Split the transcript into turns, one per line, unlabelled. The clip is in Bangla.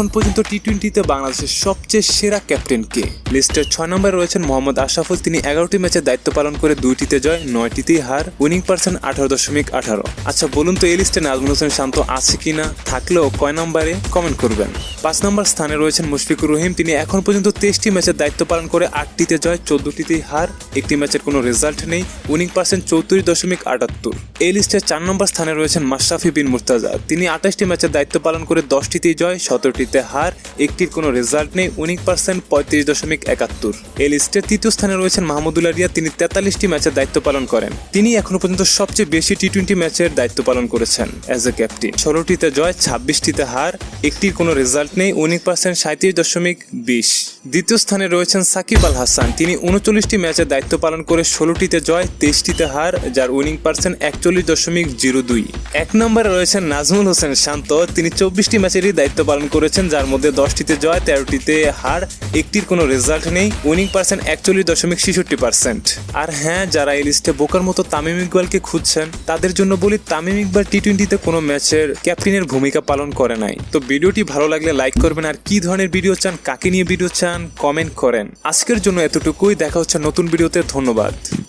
এখন পর্যন্ত টি টোয়েন্টিতে বাংলাদেশের সবচেয়ে সেরা ক্যাপ্টেন কে? লিস্টের ছয় নম্বরে রয়েছেন মোহাম্মদ আশরাফুল তিনি এগারোটি ম্যাচে দায়িত্ব পালন করে দুইটিতে জয়, নয়টিতেই হার উইনিং পার্সেন্ট আঠারো দশমিক আঠারো। আচ্ছা বলুন তো এই লিস্টে নাজমুল হোসেন শান্ত আছে কিনা? থাকলেও কয় নম্বরে? কমেন্ট করবেন। পাঁচ নম্বর স্থানে রয়েছেন মুশফিকুর রহিম, তিনি এখন পর্যন্ত তেইশটি ম্যাচের দায়িত্ব পালন করে আটটিতে জয়, চোদ্দটিতেই হার, একটি ম্যাচের কোনো রেজাল্ট নেই উইনিং পার্সেন্ট চৌত্রিশ দশমিক আটাত্তর। এই লিস্টের চার নম্বর স্থানে রয়েছেন মাশরাফি বিন মুর্তাজা, তিনি আঠাশটি ম্যাচের দায়িত্ব পালন করে দশটিতেই জয় সতেরোটিতে হার, একটির কোনো রেজাল্ট নেই উনিশ পার্সেন্ট পঁয়ত্রিশ দশমিক একাত্তর। এই লিস্টের তৃতীয় স্থানে রয়েছেন মাহমুদুল্লাহ রিয়া তিনি তেতাল্লিশটি ম্যাচের দায়িত্ব পালন করেন। তিনি এখনও পর্যন্ত সবচেয়ে বেশি টি টোয়েন্টি ম্যাচের দায়িত্ব পালন করেছেন অ্যাজ এ ক্যাপ্টেন ষোলোটিতে জয়, ছাব্বিশটিতে হার একটির কোনো রেজাল্ট নেই উইনিং পার্সেন্ট সাঁত্রিশ দশমিক বিশ। দ্বিতীয় স্থানে রয়েছেন সাকিব আল হাসান। তিনি উনচল্লিশটি ম্যাচের দায়িত্ব পালন করে ষোলোটিতে জয়, তেইশটিতে হার, যার উইনিং পার্সেন্ট একচল্লিশ দশমিক জিরো দুই। এক নম্বরে রয়েছেন নাজমুল হোসেন শান্ত। তিনি চব্বিশটি ম্যাচেরই দায়িত্ব পালন করেছেন, যার মধ্যে দশটিতে জয়, তেরোটিতে হার, একটির কোনো রেজাল্ট নেই, উইনিং পার্সেন্ট একচল্লিশ দশমিক ছেষট্টি পার্সেন্ট। আর হ্যাঁ যারা এই লিস্টে বোকার মতো তামিম ইকবালকে খুঁজছেন, তাদের জন্য বলি তামিম ইকবাল টি টোয়েন্টিতে কোনো ম্যাচের ক্যাপ্টেনের ভূমিকা পালন করে নাই। তো ভিডিওটি ভালো লাগলে লাইক করবেন আর কি ধরনের ভিডিও চান, কাকে নিয়ে ভিডিও চান কমেন্ট করেন। আজকের জন্য এতটুকুই, দেখা হচ্ছে নতুন ভিডিওতে, ধন্যবাদ।